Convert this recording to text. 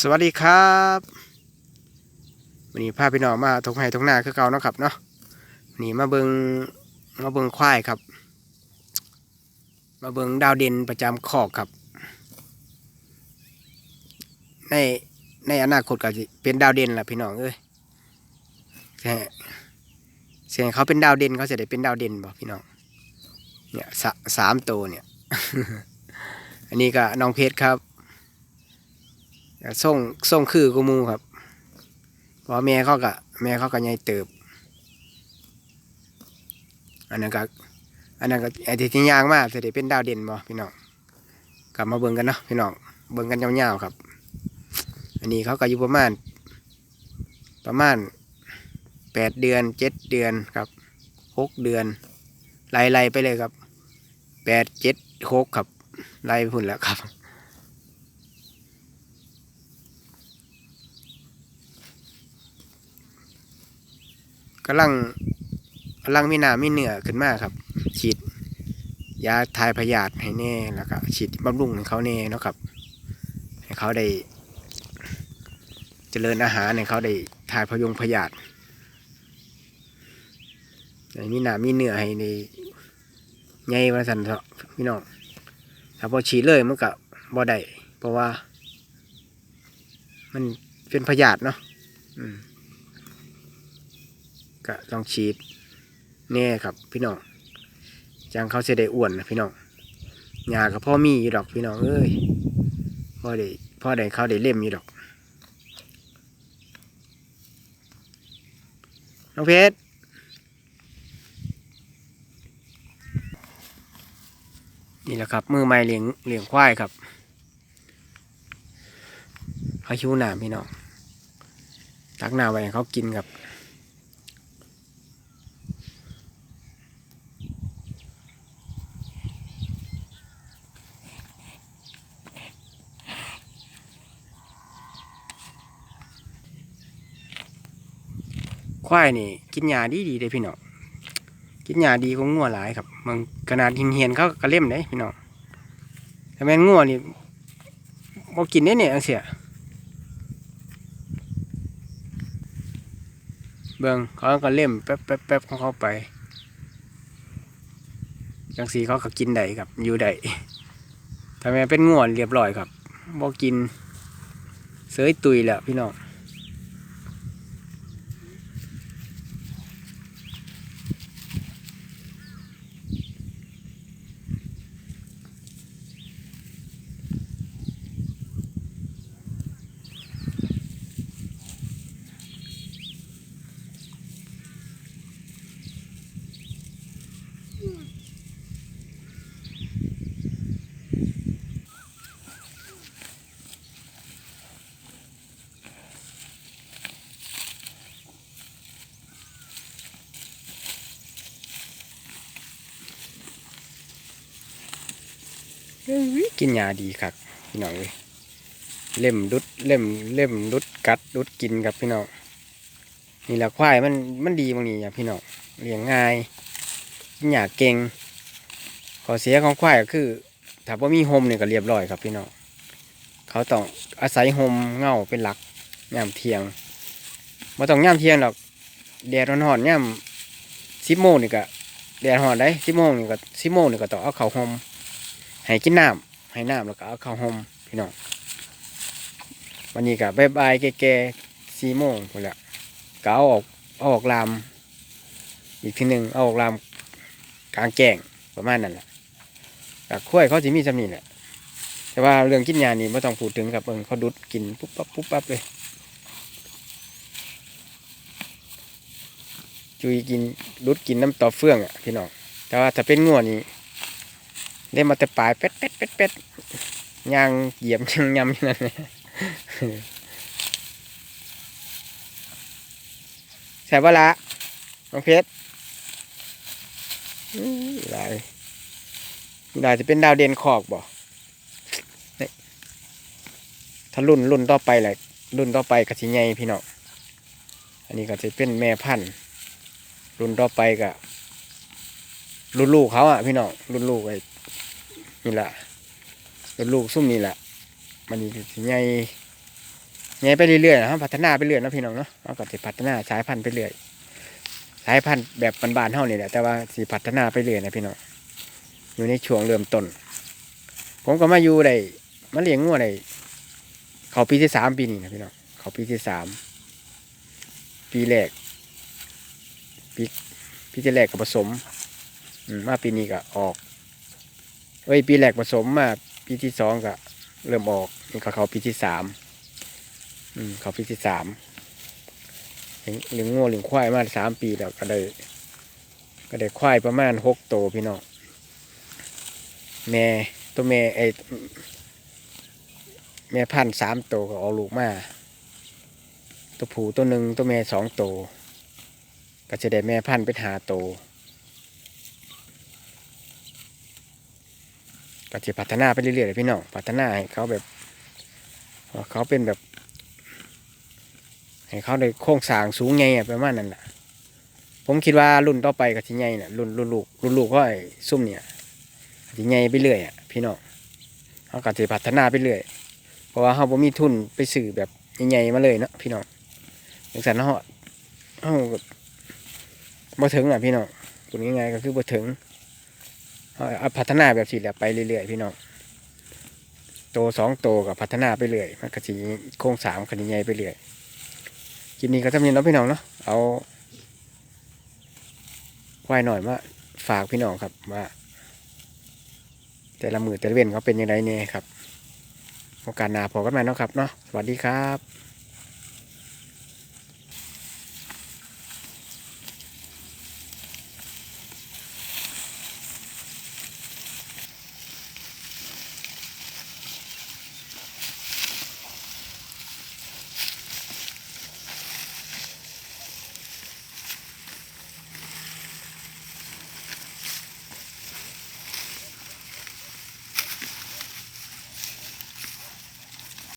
สวัสดีครับวันนี้พาพี่น้องมาทงไห้ทงหน้าคือเก่าเนาะครับเนาะวันนี้มาเบิงมาเบิงควายครับ มาเบิงดาวเด่นประจำคอกครับ ในในอนาคตก็จะเป็นดาวเด่นแหละพี่น้องเอ้ยแต่เสียงเขาเป็นดาวเด่นเขาจะได้เป็นดาวเด่นบ่พี่น้องเนี่ยสะสามตัวเนี่ย อันนี้ก็น้องเพชรครับ ส่งส่งคือกูมูครับเพราะแม่เขากะแม่เขาก็ใหญ่เติบ อันนั้นก็อันนั้นก็ไอ้ที่ที่ยางมากจะได้เป็นดาวเด่นบ่พี่น้องกลับมาเบิ่งกันเนาะพี่น้องเบิ่งกันยาวๆครับ อันนี้เขาก็อยู่ประมาณ ประมาณแปดเดือนเจ็ดเดือนครับหกเดือนไล่ๆไปเลยครับแปดเจ็ดหกครับไล่ไปพุ่นแล้วครับ กำลังกำลังมีหน้ามีเนื้อขึ้นมาครับ ฉีดยาทายพยาธิให้แน่แล้วก็ฉีดบำรุงให้เขาแน่นะครับให้เขาได้ เจริญอาหารให้เขาได้ทายพยงพยาธิให้มีหนามีเนื้อให้ในใหญ่ว่าสันเถอะพี่น้องถ้าพอฉีดเลยมันก็บ่ได้เพราะว่า มันเป็นพยาธิเนาะอืม ก็ต้องฉีดแน่ครับ พี่น้องจังเขาจะได้อ้วนนะพี่น้องยากับพ่อมีอยู่ดอกพี่น้องเอ้ยพ่อได้พ่อได้เขาได้เล่มอยู่ดอกน้องเพชรนี่แหละครับ มือไม้เลี้ยงเลี้ยงควายครับพายุหนามพี่น้องตักหนาไว้ให้เขากินครับ ควายนี่ กินหญ้าดีดีเลยพี่น้องกินหญ้าดีของงัวหลายครับบางขนาดหินเหียนเขาก็เล่มเลยพี่น้องแต่แม่นงัวนี่บ่กินได้เนี่ยเสียเบิ่งเขาก็เล่มแป๊บแป๊บแป๊บของเขาไปจังสีเขาก็กินได้ครับ อยู่ได้แต่แมนเป็นงัวเรียบร้อยครับบ่กินเสยตุยแล้วพี่น้อง กินยาดีครับพี่น้องเลยเล่มดุดเล่มเล่มดุดกัดดุดกินครับพี่น้องนี่แหละควายมันมันดีบางนี้อย่าพี่น้องเลี้ยงง่ายกินยาเก่งขอเสียของควายก็คือถ้าว่ามีโฮมเนี่ยก็เรียบร้อยครับพี่น้องเขาต้องอาศัยโฮมเงาเป็นหลักย่ามเทียงมาต้องย่ามเทียงหรอกแดดร้อนๆย่ามสิบโมงนี่ก็แดดร้อนได้สิบโมงนี่ก็สิบโมงนี่ก็ต้องเอาเขาโฮม ให้กินน้ำให้น้ำแล้วก็เอาเข้าวห่มพี่น้องวันนี้ก็บายบายแก่ๆสี่โมงพอแล้วก็เอาออกเอาออกลาม อีกทีหนึ่งเอาออกลามกลางแจ้งประมาณนั้นแหละกับข้วยเขาจะมีจำนี่แหละแต่ว่าเรื่องกินยานี่ไม่ต้องพูดถึงครับเอิงเขาดุดกินปุ๊บปั๊บปุ๊บปั๊บเลยจุยกินดุดกินน้ำต่อเฟื่องอะพี่น้องแต่ว่าถ้าเป็นงัวนี่ ได้มาแต่ปลายเป็ดเป็ดเป็ดเป็ดย่างเหยียบยังยำอยู่นั่นเลยใส่บละน้องเพชรอื้อหลายหลายจะเป็นดาวเด่นขอกบ่ถ้ารุ่นรุ่นต่อไปแหละรุ่นต่อไปก็สิใหญ่พี่น้อง อันนี้ก็จะเป็นแม่พันธุ์ รุ่นต่อไปก็รุ่นลูกเขาอะพี่น้องรุ่นลูกไอ้ นี่แหละเป็นลูกซุ่มนี่แหละมันนี่ใหญ่ใหญ่ไปเรื่อยๆนะครับพัฒนาไปเรื่อยนะพี่น้องเนาะเราก็สิพัฒนาสายพันธุ์ไปเรื่อยสายพันธุ์แบบบานๆเท่านี่แหละแต่ว่าสิพัฒนาไปเรื่อยนะพี่น้องอยู่ในช่วงเริ่มต้น ผมก็มาอยู่ได้มาเลี้ยงงัวได้เขาปีที่สามปีนี้นะพี่น้องเขาปีที่สามปีแรกปีปีที่แรกก็ผสมมาปีนี้ก็ออก เอ้ยปีแรกผสมมาปีที่สองก็เริ่มออกนี่ก็เขาปีที่สามอืมเขาปีที่สามเลี้ยงเลี้ยงงัวเลี้ยงควายมาสามปีแล้วก็ได้ก็ได้ควายประมาณหกโตพี่น้องแม่ตัวแม่ไอแม่พันธ์สามโตก็ออกลูกมาตัวผูตัวหนึ่งตัวแม่สองโตก็จะได้แม่พันธุ์เป็นหาโต ก็จะพัฒนาไปเรื่อยๆเลยพี่น้องพัฒนาให้เขาแบบเขาเป็นแบบ ให้เขาได้โครงสร้างสูงไงประมาณนั้นแหละผมคิดว่ารุ่นต่อไปก็สิใหญ่น่ะรุ่นรุ่นลูกรุ่นลูกก็ไอ้ซุ่มเนี่ยสิใหญ่ไปเรื่อยอะพี่น้องเขาก็จะพัฒนาไปเรื่อยเพราะว่าเขาบ่มีทุนไปซื้อแบบใหญ่ๆมาเลยเนาะพี่น้องอย่างสันเขาเขาบ่ถึงอะพี่น้องพูดง่ายๆก็คือบ่ถึง เอาพัฒนาแบบสิแหละไปเรื่อยๆพี่น้องโตสองโตกับพัฒนาไปเรื่อยมันก็สิโครงสามันก็สิใหญ่ไปเรื่อยคลิปนี้ก็จะมีเนาะพี่น้องเนาะเอาควายหน่อยมาฝากพี่น้องครับว่าแต่ละมือแต่ละเว้นเขาเป็นยังไงเนี่ยครับโอกาสหน้าพอกันใหม่เนาะครับเนาะสวัสดีครับ